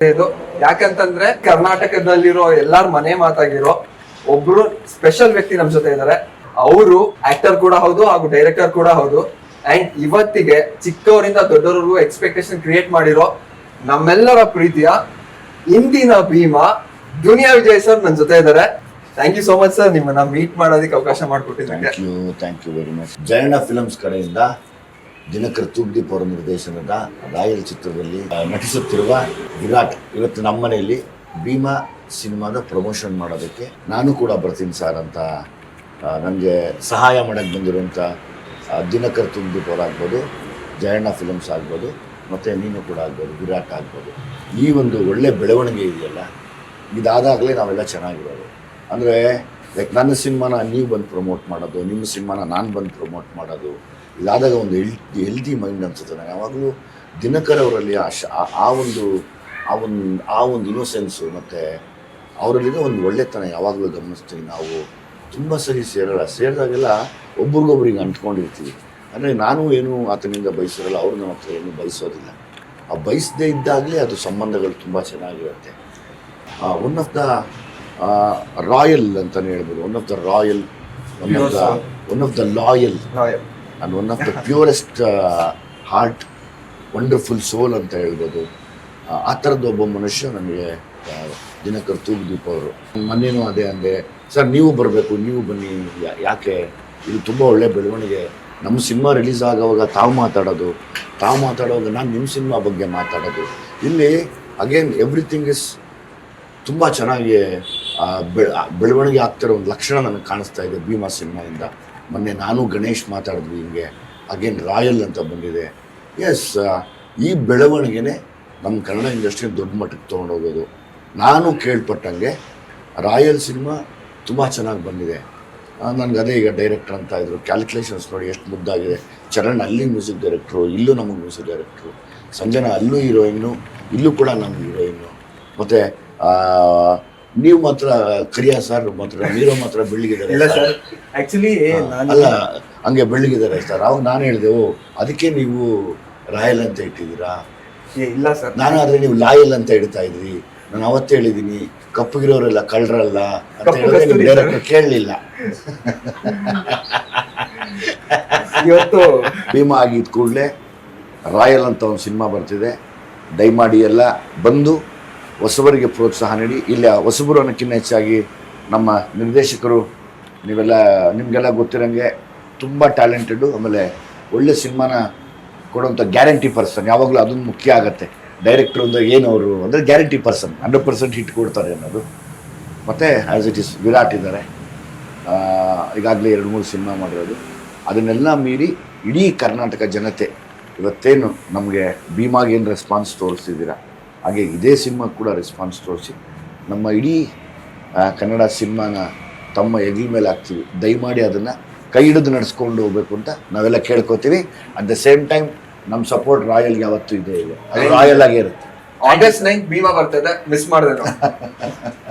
ಇದು ಯಾಕಂತಂದ್ರೆ ಕರ್ನಾಟಕದಲ್ಲಿರೋ ಎಲ್ಲಾರ್ ಮನೆ ಮಾತಾಗಿರೋ ಒಬ್ರು ಸ್ಪೆಷಲ್ ವ್ಯಕ್ತಿ ನಮ್ ಜೊತೆ ಇದಾರೆ. ಅವರು ಆಕ್ಟರ್ ಕೂಡ ಹೌದು ಹಾಗೂ ಡೈರೆಕ್ಟರ್ ಕೂಡ ಹೌದು. ಅಂಡ್ ಇವತ್ತಿಗೆ ಚಿಕ್ಕವರಿಂದ ದೊಡ್ಡವರಿಗೂ ಎಕ್ಸ್ಪೆಕ್ಟೇಷನ್ ಕ್ರಿಯೇಟ್ ಮಾಡಿರೋ ನಮ್ಮೆಲ್ಲರ ಪ್ರೀತಿಯ ಇಂದಿನ ಭೀಮಾ ದುನಿಯಾ ವಿಜಯ್ ಸರ್ ನನ್ ಜೊತೆ ಇದ್ದಾರೆ thank you so much sir ನಿಮ್ಮನ್ನ ಮೀಟ್ ಮಾಡೋದಕ್ಕೆ ಅವಕಾಶ ಮಾಡಿಕೊಟ್ಟಿದ್ದಾರೆ thank you very much Jayanna films ಕಡೆಯಿಂದ ದಿನಕರ್ ತೂಗ್ದೀಪ್ ಅವರ ನಿರ್ದೇಶನದ ರಾಯಲ್ ಚಿತ್ರದಲ್ಲಿ ನಟಿಸುತ್ತಿರುವ ವಿರಾಟ್ ಇವತ್ತು ನಮ್ಮ ಮನೆಯಲ್ಲಿ ಭೀಮಾ ಸಿನಿಮಾದ ಪ್ರಮೋಷನ್ ಮಾಡೋದಕ್ಕೆ ನಾನು ಕೂಡ ಬರ್ತೀನಿ ಸರ್ ಅಂತ ನನಗೆ ಸಹಾಯ ಮಾಡೋಕ್ಕೆ ಬಂದಿರುವಂಥ ದಿನಕರ್ ತೂಗ್ದೀಪ್ ಅವರಾಗ್ಬೋದು ಜಯಣ್ಣ ಫಿಲಮ್ಸ್ ಆಗ್ಬೋದು, ಮತ್ತು ನೀನು ಕೂಡ ಆಗ್ಬೋದು, ವಿರಾಟ್ ಆಗ್ಬೋದು. ಈ ಒಂದು ಒಳ್ಳೆ ಬೆಳವಣಿಗೆ ಇದೆಯಲ್ಲ, ಇದಾದಾಗಲೇ ನಾವೆಲ್ಲ ಚೆನ್ನಾಗಿರೋದು. ಅಂದರೆ ಲೈಕ್ ನನ್ನ ಸಿನಿಮಾನ ನೀವು ಬಂದು ಪ್ರಮೋಟ್ ಮಾಡೋದು, ನಿಮ್ಮ ಸಿನಿಮಾನ ನಾನು ಬಂದು ಪ್ರಮೋಟ್ ಮಾಡೋದು ಇದಾದಾಗ ಒಂದು ಹೆಲ್ತಿ ಹೆಲ್ದಿ ಮೈಂಡ್ ಅನ್ಸುತ್ತೆ ನಾನು ಯಾವಾಗಲೂ ದಿನಕರ್ ಅವರಲ್ಲಿ ಆ ಶ, ಆ- ಒಂದು, ಆ ಒಂದು ಆ ಒಂದು ಇನೋಸೆನ್ಸು ಮತ್ತು ಅವರಲ್ಲಿರೋ ಒಂದು ಒಳ್ಳೆತನ ಯಾವಾಗಲೂ ಗಮನಿಸ್ತೀವಿ ನಾವು ತುಂಬ ಸರಿ ಸೇರಲ್ಲ. ಸೇರಿದಾಗೆಲ್ಲ ಒಬ್ರಿಗೊಬ್ರಿಗೆ ಅಂಟ್ಕೊಂಡಿರ್ತೀವಿ. ಅಂದರೆ ನಾನು ಏನು ಆತನಿಂದ ಬಯಸಿರಲ್ಲ, ಅವರು ನಮ್ಮ ಹತ್ರ ಏನು ಬಯಸೋದಿಲ್ಲ. ಆ ಬಯಸದೇ ಇದ್ದಾಗಲೇ ಅದು ಸಂಬಂಧಗಳು ತುಂಬ ಚೆನ್ನಾಗಿರುತ್ತೆ. ಒನ್ ಆಫ್ ದ ರಾಯಲ್ ಅಂತಲೇ ಹೇಳ್ಬೋದು. One of the royal one of the one of the loyal and one of the purest heart wonderful soul ಅಂತ ಹೇಳ್ಬೋದು. ಆ, ಥರದ್ದು ಒಬ್ಬ ಮನುಷ್ಯ ನನಗೆ ದಿನಕರ್ ತೂಗುದೀಪ್ ಅವರು. ಮೊನ್ನೆನೂ ಅದೇ ಅಂದೆ ಸರ್ ನೀವು ಬರಬೇಕು ನೀವು ಬನ್ನಿ ಯಾಕೆ? ಇದು ತುಂಬ ಒಳ್ಳೆ ಬೆಳವಣಿಗೆ. ನಮ್ಮ ಸಿನಿಮಾ ರಿಲೀಸ್ ಆಗೋವಾಗ ತಾವು ಮಾತಾಡೋದು. ತಾವು ಮಾತಾಡೋವಾಗ ನಾನು ನಿಮ್ಮ ಸಿನಿಮಾ ಬಗ್ಗೆ ಮಾತಾಡೋದು. ಇಲ್ಲಿ ಅಗೇನ್ ಎವ್ರಿಥಿಂಗ್ ಇಸ್ ತುಂಬ ಚೆನ್ನಾಗಿ ಬೆಳವಣಿಗೆ ಆಗ್ತಿರೋ ಒಂದು ಲಕ್ಷಣ ನನಗೆ ಕಾಣಿಸ್ತಾ ಇದೆ ಭೀಮಾ ಸಿನಿಮಾದಿಂದ. ಮೊನ್ನೆ ನಾನು ಗಣೇಶ್ ಮಾತಾಡಿದ್ವಿ ಹಿಂಗೆ ಅಗೇನ್ ರಾಯಲ್ ಅಂತ ಬಂದಿದೆ. ಎಸ್ ಈ ಬೆಳವಣಿಗೆನೇ ನಮ್ಮ ಕನ್ನಡ ಇಂಡಸ್ಟ್ರಿ ದೊಡ್ಡ ಮಟ್ಟಕ್ಕೆ ತೊಗೊಂಡೋಗೋದು ನಾನು ಕೇಳ್ಪಟ್ಟಂಗೆ ರಾಯಲ್ ಸಿನಿಮಾ ತುಂಬ ಚೆನ್ನಾಗಿ ಬಂದಿದೆ. ನನಗೆ ಅದೇ ಈಗ ಡೈರೆಕ್ಟರ್ ಅಂತ ಇದ್ರು. ಕ್ಯಾಲ್ಕುಲೇಷನ್ಸ್ ನೋಡಿ ಎಷ್ಟು ಮುದ್ದಾಗಿದೆ. ಚರಣ್ ಅಲ್ಲಿ ಮ್ಯೂಸಿಕ್ ಡೈರೆಕ್ಟ್ರು ಇಲ್ಲೂ ನಮಗೆ ಮ್ಯೂಸಿಕ್ ಡೈರೆಕ್ಟ್ರು ಸಂಜನಾ ಅಲ್ಲೂ ಹೀರೋಯಿನ್ನು ಇಲ್ಲೂ ಕೂಡ ನಮ್ಮ ಹೀರೋಯಿನ್ನು ಮತ್ತು ನೀವು ಮಾತ್ರ ಕರಿಯಾ ಸರ್ ಮಾತ್ರ ನೀರೋ ಮಾತ್ರ ಬೆಳ್ಳಿಗಿದ್ದಾರೆ ಇಲ್ಲ ಸರ್. ಆ್ಯಕ್ಚುಲಿ ನಾನು ಅಲ್ಲ ಹಂಗೆ ಬೆಳ್ಳಿಗಿದ್ದಾರೆ ಸರ್ ಅವಾಗ ನಾನು ಹೇಳಿದೆವು ಓ ಅದಕ್ಕೆ ನೀವು ರಾಯಲ್ ಅಂತ ಇಟ್ಟಿದ್ದೀರಾ? ಏ, ಇಲ್ಲ ಸರ್ ನಾನು ಆದರೆ ನೀವು ಲಾಯಲ್ ಅಂತ ಇಡ್ತಾ ಇದ್ರಿ. ನಾನು ಅವತ್ತೇ ಹೇಳಿದ್ದೀನಿ ಕಪ್ಪಗಿರೋರೆಲ್ಲ ಕಳ್ಳರಲ್ಲ ಅಂತ ಕಪ್ಪು ಹೇಳಿದ್ರೆ ನೀವು ಕಸ್ತೂರಿ ಡೈರೆಕ್ಟ್ ಕೇಳಲಿಲ್ಲ. ಇವತ್ತು ಭೀಮಾ ಆಗಿದ್ದ ಕೂಡಲೇ ರಾಯಲ್ ಅಂತ ಒಂದು ಸಿನಿಮಾ ಬರ್ತಿದೆ. ದಯಮಾಡಿ ಎಲ್ಲ ಬಂದು ಹೊಸಬರಿಗೆ ಪ್ರೋತ್ಸಾಹ ನೀಡಿ. ಇಲ್ಲಿ ಹೊಸಬರು ಅನ್ನೋಕ್ಕಿಂತ ಹೆಚ್ಚಾಗಿ ನಮ್ಮ ನಿರ್ದೇಶಕರು, ನೀವೆಲ್ಲ, ನಿಮಗೆಲ್ಲ ಗೊತ್ತಿರೋಂಗೆ ತುಂಬ ಟ್ಯಾಲೆಂಟೆಡು, ಆಮೇಲೆ ಒಳ್ಳೆ ಸಿನಿಮಾನ ಕೊಡುವಂಥ ಗ್ಯಾರಂಟಿ ಪರ್ಸನ್, ಯಾವಾಗಲೂ ಅದೊಂದು ಮುಖ್ಯ ಆಗುತ್ತೆ. ಡೈರೆಕ್ಟ್ರು ಅಂದರೆ ಏನು ಅವರು? ಅಂದರೆ guarantee person, hundred percent hit ಕೊಡ್ತಾರೆ ಅನ್ನೋದು. ಮತ್ತು ಆ್ಯಸ್ ಇಟ್ ಇಸ್ ವಿರಾಟ್ ಇದ್ದಾರೆ. ಈಗಾಗಲೇ ಎರಡು, ಮೂರು ಸಿನಿಮಾ ಮಾಡಿರೋದು. ಅದನ್ನೆಲ್ಲ ಮೀರಿ ಇಡೀ ಕರ್ನಾಟಕ ಜನತೆ ಇವತ್ತೇನು ನಮಗೆ ಭೀಮಾಗೆ ಏನು ರೆಸ್ಪಾನ್ಸ್ ತೋರಿಸ್ತಿದ್ದೀರಾ? ಹಾಗೆ ಇದೇ ಸಿನಿಮಾ ಕೂಡ ರೆಸ್ಪಾನ್ಸ್ ತೋರಿಸಿ. ನಮ್ಮ ಇಡೀ ಕನ್ನಡ ಸಿನಿಮಾನ ತಮ್ಮ ಹೆಗಲ ಮೇಲೆ ಹಾಕ್ತೀವಿ. ದಯಮಾಡಿ ಅದನ್ನು ಕೈ ಹಿಡಿದು ನಡೆಸ್ಕೊಂಡು ಹೋಗ್ಬೇಕು ಅಂತ ನಾವೆಲ್ಲ ಕೇಳ್ಕೊತೀವಿ. ಅಟ್ ದ ಸೇಮ್ ಟೈಮ್ ನಮ್ಮ ಸಪೋರ್ಟ್ ರಾಯಲ್ ಯಾವತ್ತೂ ಇದೆ ಇದೆ. ಅದು ರಾಯಲ್ ಆಗೇ ಇರುತ್ತೆ. ಆಗಸ್ಟ್ ನೈನ್ತ್ ಭೀಮಾ ಬರ್ತದೆ. ಮಿಸ್ ಮಾಡಿದೆ